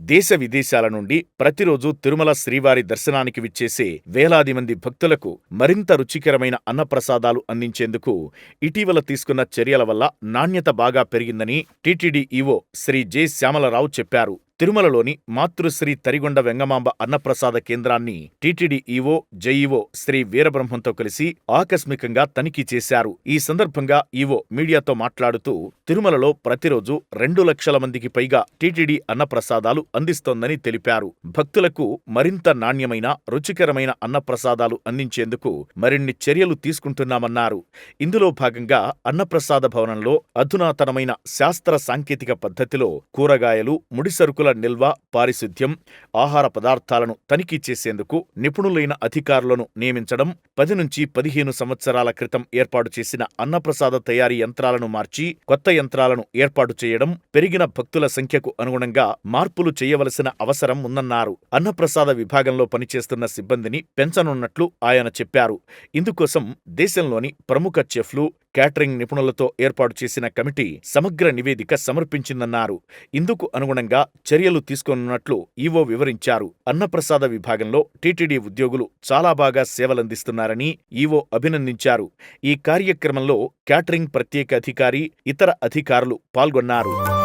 దేశ విదేశాల నుండి ప్రతిరోజు తిరుమల శ్రీవారి దర్శనానికి విచ్చేసే వేలాది మంది భక్తులకు మరింత రుచికరమైన అన్నప్రసాదాలు అందించేందుకు ఇటీవల తీసుకున్న చర్యల వల్ల నాణ్యత బాగా పెరిగిందని TTD EO Shri J. Shyamalarao చెప్పారు. తిరుమలలోని మాతృశ్రీ తరిగొండ వెంగమాంబ అన్నప్రసాద కేంద్రాన్ని టీటీడీ ఈవో జెఈఓ శ్రీ వీరబ్రహ్మంతో కలిసి ఆకస్మికంగా తనిఖీ చేశారు. ఈ సందర్భంగా ఈవో మీడియాతో మాట్లాడుతూ తిరుమలలో ప్రతిరోజు రెండు లక్షల మందికి పైగా టీటీడీ అన్నప్రసాదాలు అందిస్తోందని తెలిపారు. భక్తులకు మరింత నాణ్యమైన రుచికరమైన అన్నప్రసాదాలు అందించేందుకు మరిన్ని చర్యలు తీసుకుంటున్నామన్నారు. ఇందులో భాగంగా అన్నప్రసాద భవనంలో అధునాతనమైన శాస్త్ర సాంకేతిక పద్ధతిలో కూరగాయలు ముడిసరుకుల నిల్వ పారిశుద్ధ్యం ఆహార పదార్థాలను తనిఖీ చేసేందుకు నిపుణులైన అధికారులను నియమించడం పది నుంచి పదిహేను సంవత్సరాల క్రితం ఏర్పాటు చేసిన అన్నప్రసాద తయారీ యంత్రాలను మార్చి కొత్త యంత్రాలను ఏర్పాటు చేయడం పెరిగిన భక్తుల సంఖ్యకు అనుగుణంగా మార్పులు చేయవలసిన అవసరం ఉందన్నారు. అన్నప్రసాద విభాగంలో పనిచేస్తున్న సిబ్బందిని పెంచనున్నట్లు ఆయన చెప్పారు. ఇందుకోసం దేశంలోని ప్రముఖ చెఫ్లు క్యాటరింగ్ నిపుణులతో ఏర్పాటు చేసిన కమిటీ సమగ్ర నివేదిక సమర్పించిందన్నారు. ఇందుకు అనుగుణంగా చర్యలు తీసుకోనున్నట్లు ఈవో వివరించారు. అన్నప్రసాద విభాగంలో టీటీడీ ఉద్యోగులు చాలా బాగా సేవలందిస్తున్నారని ఈవో అభినందించారు. ఈ కార్యక్రమంలో క్యాటరింగ్ ప్రత్యేక అధికారి ఇతర అధికారులు పాల్గొన్నారు.